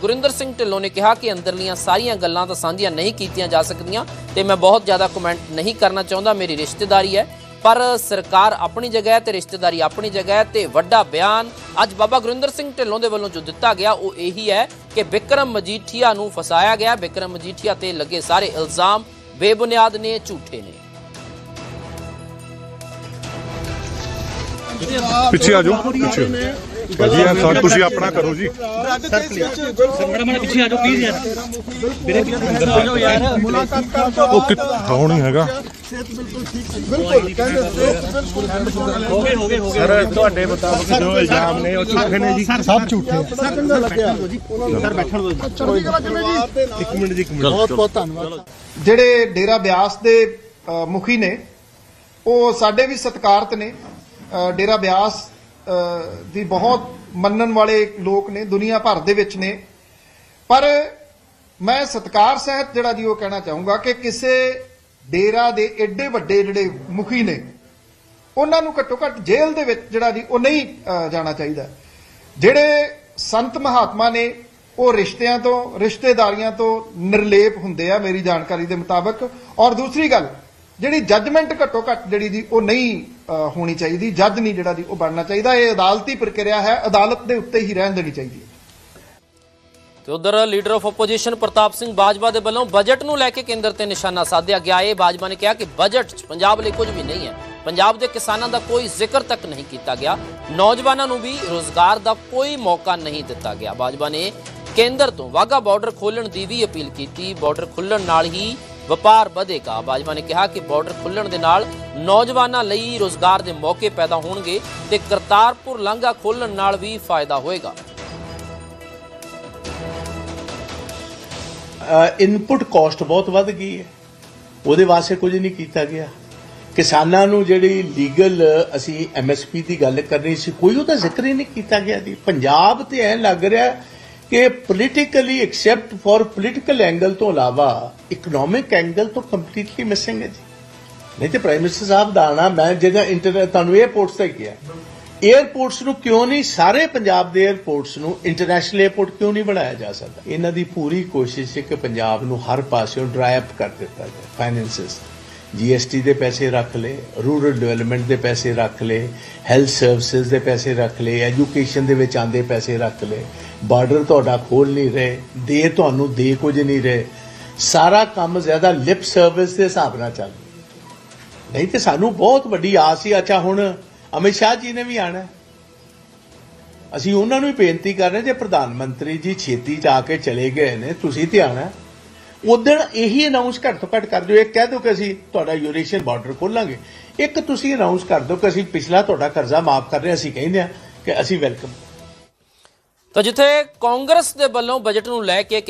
ਗੁਰਿੰਦਰ ਸਿੰਘ ਢਿੱਲੋਂ ਨੇ ਕਿਹਾ ਕਿ ਅੰਦਰਲੀਆਂ ਸਾਰੀਆਂ ਗੱਲਾਂ ਤਾਂ ਸਾਂਝੀਆਂ ਨਹੀਂ ਕੀਤੀਆਂ ਜਾ ਸਕਦੀਆਂ ਤੇ ਮੈਂ ਬਹੁਤ ਜ਼ਿਆਦਾ ਕਮੈਂਟ ਨਹੀਂ ਕਰਨਾ ਚਾਹੁੰਦਾ, ਮੇਰੀ ਰਿਸ਼ਤੇਦਾਰੀ ਹੈ। ਪਰ ਸਰਕਾਰ ਆਪਣੀ ਜਗ੍ਹਾ ਹੈ ਤੇ ਰਿਸ਼ਤੇਦਾਰੀ ਆਪਣੀ ਜਗ੍ਹਾ ਹੈ ਤੇ ਵੱਡਾ ਬਿਆਨ ਅੱਜ ਬਾਬਾ ਗੁਰਿੰਦਰ ਸਿੰਘ ਢਿੱਲੋਂ ਦੇ ਵੱਲੋਂ ਜੋ ਦਿੱਤਾ ਗਿਆ, ਉਹ ਇਹੀ ਹੈ ਕਿ ਵਿਕਰਮ ਮਜੀਠੀਆ ਨੂੰ ਫਸਾਇਆ ਗਿਆ। ਵਿਕਰਮ ਮਜੀਠੀਆ ਤੇ ਲੱਗੇ ਸਾਰੇ ਇਲਜ਼ਾਮ ਬੇਬੁਨਿਆਦ ਨੇ, ਝੂਠੇ ਨੇ। ਪਿੱਛੇ ਆ ਜਾਓ, ਪਿੱਛੇ ਇਹ ਤਾਂ ਤੁਸੀਂ ਆਪਣਾ ਕਰੋ ਜੀ ਮਣਾ ਪਿੱਛੇ ਆ ਜਾਓ ਪਲੀਜ਼ ਯਾਰ ਵੀਰੇ ਅੰਦਰ ਆ ਜਾਓ ਯਾਰ ਉਹ ਕਿ ਹੁਣ ਹੀ ਹੈਗਾ ਹੋ ਗਏ ਹੋ ਗਏ ਹੋ ਗਏ ਸਰ ਤੁਹਾਡੇ ਮੁਤਾਬਕ ਜੋ ਇਲਜ਼ਾਮ ਨੇ ਉਹ ਝੂਠੇ ਨੇ ਜੀ ਸਭ ਝੂਠੇ ਆ। ਸਰ ਬੈਠਣ ਦਿਓ ਇੱਕ ਮਿੰਟ ਜੀ ਇੱਕ ਮਿੰਟ ਬਹੁਤ ਬਹੁਤ ਧੰਨਵਾਦ ਜਿਹੜੇ ਡੇਰਾ ਬਿਆਸ ਦੇ ਮੁਖੀ ਨੇ ਉਹ ਸਾਡੇ ਵੀ ਸਤਿਕਾਰਤ ਨੇ ਡੇਰਾ ਬਿਆਸ ਦੀ ਬਹੁਤ ਮੰਨਣ ਵਾਲੇ ਲੋਕ ਨੇ, ਦੁਨੀਆ ਭਰ ਦੇ ਵਿੱਚ ਨੇ। ਪਰ ਮੈਂ ਸਤਿਕਾਰ ਸਹਿਤ ਜਿਹੜਾ ਜੀ ਉਹ ਕਹਿਣਾ ਚਾਹੂੰਗਾ ਕਿ ਕਿਸੇ ਡੇਰਾ ਦੇ ਐਡੇ ਵੱਡੇ ਜਿਹੜੇ ਮੁਖੀ ਨੇ, ਉਹਨਾਂ ਨੂੰ ਘੱਟੋ ਘੱਟ ਜੇਲ੍ਹ ਦੇ ਵਿੱਚ ਜਿਹੜਾ ਜੀ ਉਹ ਨਹੀਂ ਜਾਣਾ ਚਾਹੀਦਾ। ਜਿਹੜੇ ਸੰਤ ਮਹਾਤਮਾ ਨੇ, ਉਹ ਰਿਸ਼ਤਿਆਂ ਤੋਂ, ਰਿਸ਼ਤੇਦਾਰੀਆਂ ਤੋਂ ਨਿਰਲੇਪ ਹੁੰਦੇ ਆ, ਮੇਰੀ ਜਾਣਕਾਰੀ ਦੇ ਮੁਤਾਬਕ। ਔਰ ਦੂਸਰੀ ਗੱਲ ਜਿਹੜੀ ਜੱਜਮੈਂਟ ਘੱਟੋ ਘੱਟ ਜਿਹੜੀ ਦੀ ਉਹ ਨਹੀਂ ਹੋਣੀ ਚਾਹੀਦੀ, ਜੱਜ ਨਹੀਂ ਜਿਹੜਾ ਦੀ ਉਹ ਬਣਨਾ ਚਾਹੀਦਾ, ਇਹ ਅਦਾਲਤੀ ਪ੍ਰਕਿਰਿਆ ਹੈ, ਅਦਾਲਤ ਦੇ ਉੱਤੇ ਹੀ ਰਹਿਣ ਦੇਣੀ ਚਾਹੀਦੀ ਹੈ। ਤੇ ਉਧਰ leader of opposition Pratap Singh Bajwa ਦੇ ਵੱਲੋਂ ਬਜਟ ਨੂੰ ਲੈ ਕੇ ਕੇਂਦਰ ਤੇ ਨਿਸ਼ਾਨਾ ਸਾਧਿਆ ਗਿਆ। ਹੈ ਬਾਜਵਾ ਨੇ ਕਿਹਾ ਕਿ ਬਜਟ 'ਚ ਪੰਜਾਬ ਲਈ ਕੁਝ ਵੀ ਨਹੀਂ ਹੈ। ਪੰਜਾਬ ਦੇ ਕਿਸਾਨਾਂ ਦਾ ਕੋਈ ਜ਼ਿਕਰ ਤੱਕ ਨਹੀਂ ਕੀਤਾ ਗਿਆ। ਨੌਜਵਾਨਾਂ ਨੂੰ ਵੀ ਰੋਜ਼ਗਾਰ ਦਾ ਕੋਈ ਮੌਕਾ ਨਹੀਂ ਦਿੱਤਾ ਗਿਆ। ਬਾਜਵਾ ਨੇ ਕੇਂਦਰ ਤੋਂ ਵਾਗਾ ਬਾਰਡਰ ਖੋਲਣ ਦੀ ਵੀ ਅਪੀਲ ਕੀਤੀ। ਬਾਰਡਰ ਖੁੱਲਣ ਨਾਲ ਹੀ ਵਪਾਰ ਵਧੇਗਾ ਬਾਜਵਾ ਨੇ ਕਿਹਾ ਕਿ ਬਾਰਡਰ ਖੁੱਲਣ ਦੇ ਨਾਲ ਨੌਜਵਾਨਾਂ ਲਈ ਰੋਜ਼ਗਾਰ ਦੇ ਮੌਕੇ ਪੈਦਾ ਹੋਣਗੇ ਤੇ ਕਰਤਾਰਪੁਰ ਲਾਂਘਾ ਖੋਲਣ ਨਾਲ ਵੀ ਫਾਇਦਾ ਹੋਏਗਾ। ਇਨਪੁਟ ਕਾਸਟ ਬਹੁਤ ਵੱਧ ਗਈ ਹੈ। ਉਹਦੇ ਵਾਸਤੇ ਕੁਝ ਨਹੀਂ ਕੀਤਾ ਗਿਆ। ਕਿਸਾਨਾਂ ਨੂੰ ਜਿਹੜੀ ਲੀਗਲ ਅਸੀਂ ਐਮਐਸਪੀ ਦੀ ਗੱਲ ਕਰਨੀ ਸੀ, ਕੋਈ ਉਹਦਾ ਜ਼ਿਕਰ ਹੀ ਨਹੀਂ ਕੀਤਾ ਗਿਆ ਜੀ। ਪੰਜਾਬ ਤੇ ਐ ਲੱਗ ਰਿਹਾ ਕਿ politically accept for political angle ਤੋਂ ਇਲਾਵਾ ਇਕਨੋਮਿਕ ਐਂਗਲ ਤੋਂ ਕੰਪਲੀਟਲੀ ਮਿਸਿੰਗ ਹੈ ਜੀ। ਨਹੀਂ ਤੇ ਪ੍ਰਾਈਮ ਮਿਨਿਸਟਰ ਸਾਹਿਬ ਦਾ ਆਣਾ, ਮੈਂ ਜਿਹੜਾ ਇੰਟਰਨੈਟ ਤੁਹਾਨੂੰ 에어ਪੋਰਟਸ ਤੇ ਗਿਆ 에어ਪੋਰਟਸ ਨੂੰ ਕਿਉਂ ਨਹੀਂ, ਸਾਰੇ ਪੰਜਾਬ ਦੇ 에어ਪੋਰਟਸ ਨੂੰ ਇੰਟਰਨੈਸ਼ਨਲ 에어ਪੋਰਟ ਕਿਉਂ ਨਹੀਂ ਬਣਾਇਆ ਜਾ ਸਕਦਾ? ਇਹਨਾਂ ਦੀ ਪੂਰੀ ਕੋਸ਼ਿਸ਼ ਹੈ ਕਿ ਪੰਜਾਬ ਨੂੰ ਹਰ ਪਾਸਿਓਂ ਡਰਾਈ ਅਪ ਕਰ ਦਿੱਤਾ ਜਾਏ ਫਾਈਨੈਂਸਸ ਜੀਐਸਟੀ ਦੇ ਪੈਸੇ ਰੱਖ ਲੇ ਰੂਰਲ ਡਿਵੈਲਪਮੈਂਟ ਦੇ ਪੈਸੇ ਰੱਖ ਲੇ ਹੈਲਥ ਸਰਵਿਸਿਜ਼ ਦੇ ਪੈਸੇ ਰੱਖ ਲੇ ਐਜੂਕੇਸ਼ਨ ਦੇ ਵਿੱਚ ਆਂਦੇ ਪੈਸੇ ਰੱਖ ਲੇ ਬਾਰਡਰ ਤੁਹਾਡਾ ਖੋਲ ਨਹੀਂ ਰਹੇ ਦੇ ਤੁਹਾਨੂੰ ਦੇ ਕੁਝ ਨਹੀਂ ਰਹੇ। ਸਾਰਾ ਕੰਮ ਜ਼ਿਆਦਾ ਲਿਪ ਸਰਵਿਸ ਦੇ ਹਿਸਾਬ ਨਾਲ ਚੱਲ ਨਹੀਂ ਤੇ ਸਾਨੂੰ ਬਹੁਤ ਵੱਡੀ ਆਸ ਸੀ, ਅੱਛਾ ਹੁਣ ਅਮਿਤ ਸ਼ਾਹ ਜੀ ਨੇ ਵੀ ਆਣਾ। ਅਸੀਂ ਉਹਨਾਂ ਨੂੰ ਹੀ ਬੇਨਤੀ ਕਰ ਰਹੇ ਜੇ ਪ੍ਰਧਾਨ ਮੰਤਰੀ ਜੀ ਛੇਤੀ ਚ ਆ ਕੇ ਚਲੇ ਗਏ ਨੇ, ਤੁਸੀਂ ਤੇ ਆਣਾ। ਉਦੋਂ ਇਹੀ ਅਨਾਉਂਸ ਘੱਟ ਤੋਂ ਘੱਟ ਕਰ ਦਿਓ। ਇਹ ਕਹਿ ਦਿਓ ਕਿ ਅਸੀਂ ਤੁਹਾਡਾ ਯੂਰੇਸ਼ੀਅਨ ਬਾਰਡਰ ਖੋਲਾਂਗੇ। ਇੱਕ ਤੁਸੀਂ ਅਨਾਉਂਸ ਕਰ ਦਿਓ ਕਿ ਅਸੀਂ ਪਿਛਲਾ ਤੁਹਾਡਾ ਕਰਜ਼ਾ ਮਾਫ ਕਰ ਰਹੇ ਅਸੀਂ ਕਹਿੰਦੇ ਆ ਕਿ ਅਸੀਂ ਵੈਲਕਮ ਤਾਂ ਜਿੱਥੇ ਕਾਂਗਰਸ ਦੇ ਵੱਲੋਂ ਬਜਟ ਨੂੰ ਲੈ ਕੇ